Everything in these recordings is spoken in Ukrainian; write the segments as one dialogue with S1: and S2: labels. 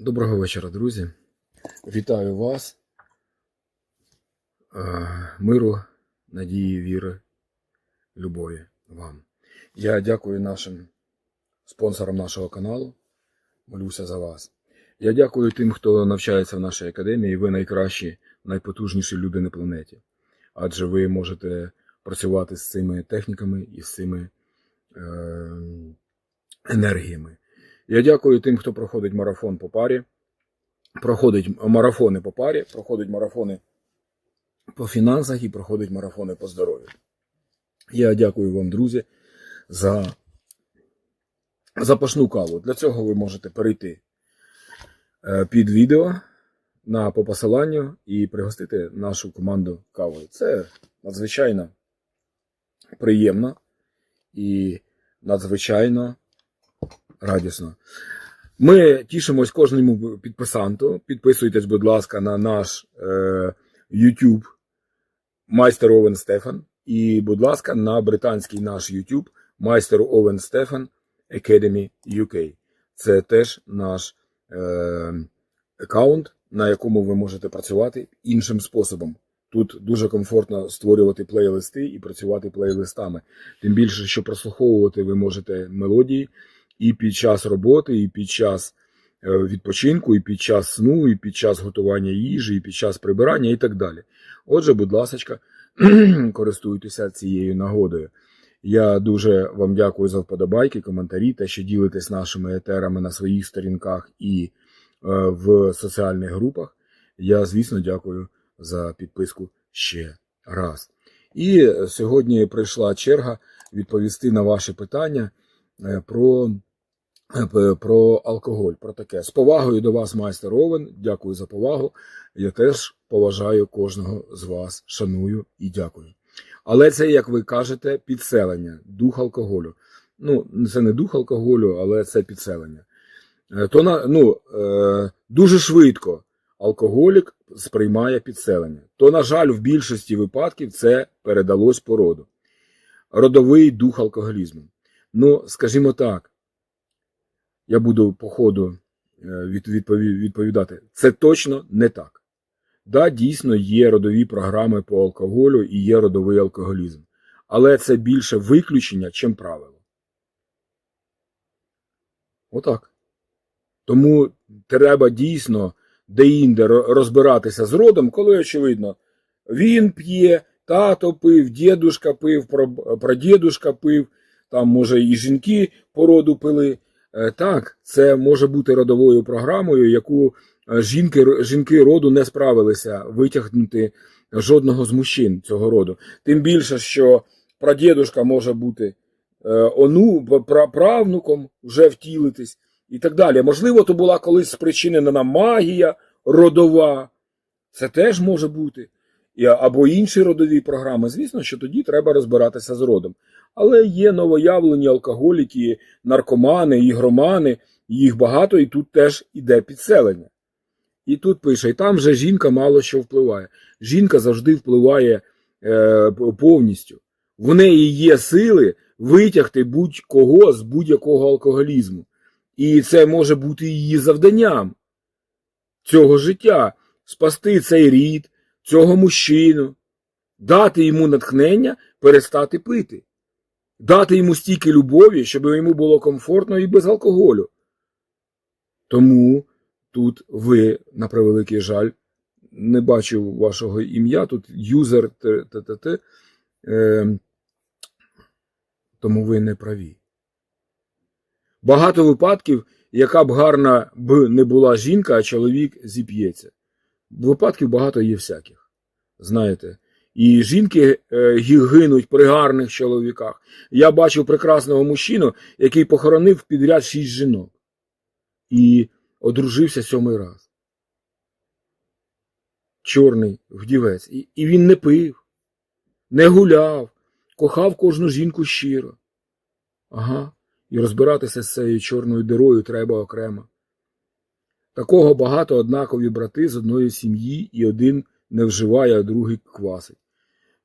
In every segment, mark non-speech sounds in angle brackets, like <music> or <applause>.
S1: Доброго вечора, друзі. Вітаю вас. Е, Миру, надії, віри, любові вам. Я дякую нашим спонсорам нашого каналу. Молюся за вас. Я дякую тим, хто навчається в нашій академії. Ви найкращі, найпотужніші люди на планеті. Адже ви можете працювати з цими техніками і з цими е, енергіями. Я дякую тим, хто проходить марафон по парі, проходить марафони по парі, проходить марафони по фінансах і проходить марафони по здоров'ю. Я дякую вам, друзі, за запашну каву. Для цього ви можете перейти е, під відео на по посиланню і пригостити нашу команду кавою. Це надзвичайно приємно і надзвичайно радісно. Ми тішимось кожному підписанту. Підписуйтесь, будь ласка, на наш е, YouTube Майстер Овен Стефан. І, будь ласка, на британський наш YouTube Майстер Овен Стефан Academy UK. Це теж наш е, аккаунт, на якому ви можете працювати іншим способом. Тут дуже комфортно створювати плейлисти і працювати плейлистами. Тим більше, що прослуховувати ви можете мелодії і під час роботи, і під час е, відпочинку, і під час сну, і під час готування їжі, і під час прибирання, і так далі. Отже, будь ласка, <clears throat> користуйтеся цією нагодою. Я дуже вам дякую за вподобайки, коментарі та що ділитесь нашими етерами на своїх сторінках і е, в соціальних групах. Я, звісно, дякую за підписку ще раз. І сьогодні прийшла черга відповісти на ваші питання е, про, про алкоголь. Про таке. З повагою до вас, майстер Овен. Дякую за повагу. Я теж поважаю кожного з вас, шаную і дякую. Але це, як ви кажете, підселення, дух алкоголю. Ну, це не дух алкоголю, але це підселення. Е, То ну, е, дуже швидко алкоголік сприймає підселення. То, на жаль, в більшості випадків це передалось по роду. Родовий дух алкоголізму. Ну, скажімо так, я буду по ходу е, від- відпові- відповідати. Це точно не так. Да, дійсно є родові програми по алкоголю і є родовий алкоголізм. Але це більше виключення, чим правило. Отак. Тому треба дійсно деінде розбиратися з родом, коли, очевидно, він п'є, тато пив, дідушка пив, прадідушка пив, там, може, і жінки по роду пили. Е, Так, це може бути родовою програмою, яку е, жінки, жінки роду не справилися витягнути жодного з мужчин цього роду. Тим більше, що прадідушка може бути е, ону, правнуком, вже втілитись і так далі. Можливо, то була колись спричинена магія родова. Це теж може бути. Або інші родові програми. Звісно, що тоді треба розбиратися з родом. Але є новоявлені алкоголіки, наркомани, ігромани, їх багато, і тут теж іде підселення. І тут пише, і там вже жінка мало що впливає. Жінка завжди впливає е, повністю. В неї є сили витягти будь-кого з будь-якого алкоголізму. І це може бути її завданням цього життя спасти цей рід, цього мужчину, дати йому натхнення перестати пити, дати йому стільки любові, щоб йому було комфортно і без алкоголю. Тому тут ви, на превеликий жаль, не бачу вашого ім'я, тут юзер ТТТ, е, тому ви не праві. Багато випадків, яка б гарна б не була жінка, а чоловік зіп'ється. Випадків багато є всяких. Знаєте. І жінки е, гинуть при гарних чоловіках. Я бачив прекрасного мужчину, який похоронив підряд шість жінок. І одружився сьомий раз. Чорний вдівець. І, і він не пив, не гуляв, кохав кожну жінку щиро. Ага. І розбиратися з цією чорною дирою треба окремо. Такого багато однакові брати з одної сім'ї, і один не вживає, а другий квасить.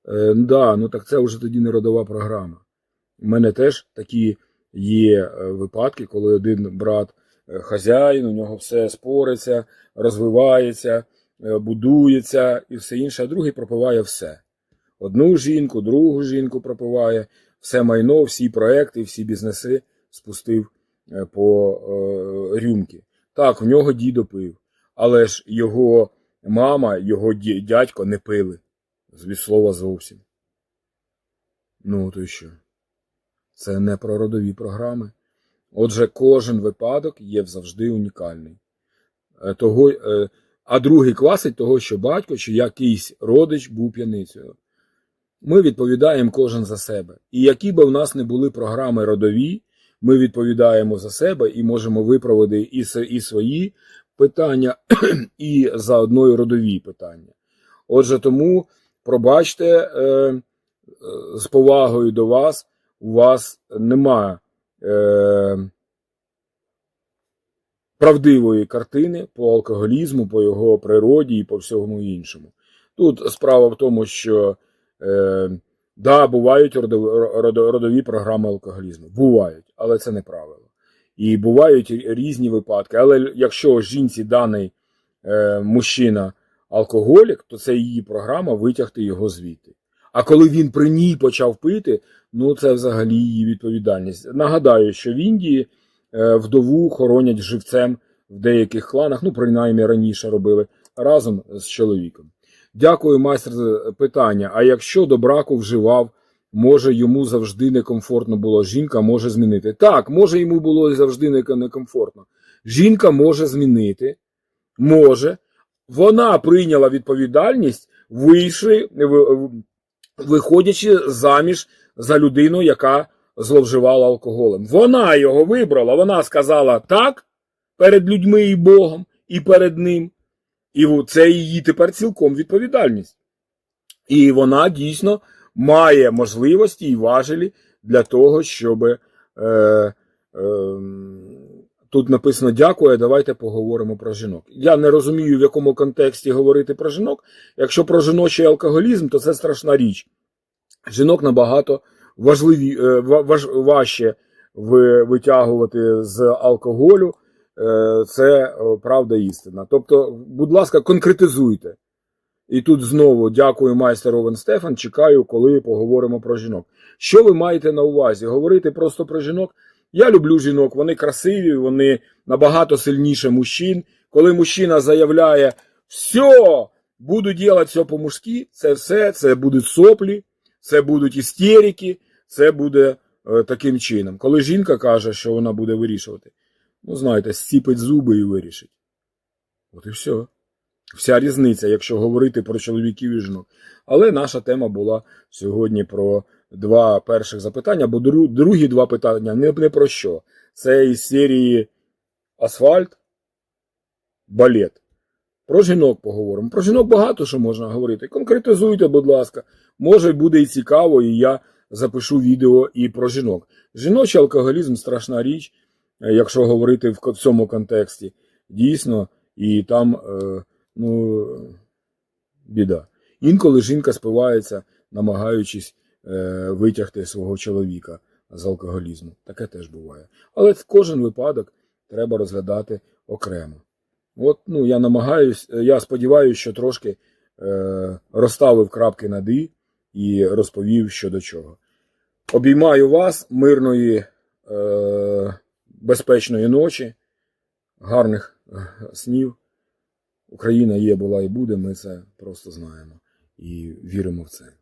S1: Е, да, ну так це вже тоді не родова програма. У мене теж такі є е, випадки, коли один брат е, хазяїн, у нього все спориться, розвивається, е, будується і все інше, а другий пропиває все. Одну жінку, другу жінку пропиває, все майно, всі проекти, всі бізнеси спустив по рюмки. Так, в нього дідо пив, але ж його мама, його дядько не пили. Від слова зовсім. Ну, то що? Це не про родові програми. Отже, кожен випадок є завжди унікальний. Е, Того, е, а другий класить того, що батько чи якийсь родич був п'яницею. Ми відповідаємо кожен за себе. І які би в нас не були програми родові, ми відповідаємо за себе і можемо виправити і, свої питання, <clears throat> і заодно і родові питання. Отже, тому пробачте е, е, з повагою до вас, у вас немає е, правдивої картини по алкоголізму, по його природі і по всьому іншому. Тут справа в тому, що да, бувають родові, родо- родові програми алкоголізму. Бувають, але це не правило. І бувають різні випадки. Але якщо жінці даний е, мужчина алкоголік, то це її програма витягти його звідти. А коли він при ній почав пити, ну це взагалі її відповідальність. Нагадаю, що в Індії е, вдову хоронять живцем в деяких кланах, ну принаймні раніше робили разом з чоловіком. Дякую, майстер, за питання. А якщо до браку вживав, може йому завжди некомфортно було. Жінка може змінити. Так, може йому було завжди некомфортно. Жінка може змінити, може. Вона прийняла відповідальність, вийшли, виходячи заміж за людину, яка зловживала алкоголем. Вона його вибрала, вона сказала так перед людьми і Богом, і перед ним. І це її тепер цілком відповідальність. І вона дійсно має можливості і важелі для того, щоб е, е, тут написано дякую, давайте поговоримо про жінок. Я не розумію, в якому контексті говорити про жінок. Якщо про жіночий алкоголізм, то це страшна річ. Жінок набагато важливі, е, важ, важче витягувати з алкоголю. Е, Це е, правда істина. Тобто, будь ласка, конкретизуйте. І тут знову дякую майстеру Овен Стефан. Чекаю, коли поговоримо про жінок. Що ви маєте на увазі? Говорити просто про жінок? Я люблю жінок, вони красиві, вони набагато сильніше мужчин. Коли мужчина заявляє все, буду робити все по-мужськи, це все, це будуть соплі, це будуть істерики, це буде е, таким чином. Коли жінка каже, що вона буде вирішувати, ну знаєте, зціпить зуби і вирішить. От і все. Вся різниця, якщо говорити про чоловіків і жінок. Але наша тема була сьогодні про два перших запитання, бо дру- другі два питання не, не про що. Це із серії Асфальт, балет. Про жінок поговоримо. Про жінок багато що можна говорити. Конкретизуйте, будь ласка. Може буде і цікаво, і я запишу відео і про жінок. Жіночий алкоголізм страшна річ, якщо говорити в цьому контексті. Дійсно, і там е, ну, біда. Інколи жінка спивається, намагаючись е, витягти свого чоловіка з алкоголізму. Таке теж буває. Але кожен випадок треба розглядати окремо. От, ну, я намагаюсь, я сподіваюся, що трошки е, розставив крапки над «і» і розповів, що до чого. Обіймаю вас, мирної, е, безпечної ночі, гарних е, снів. Україна є, була і буде, ми це просто знаємо і віримо в це.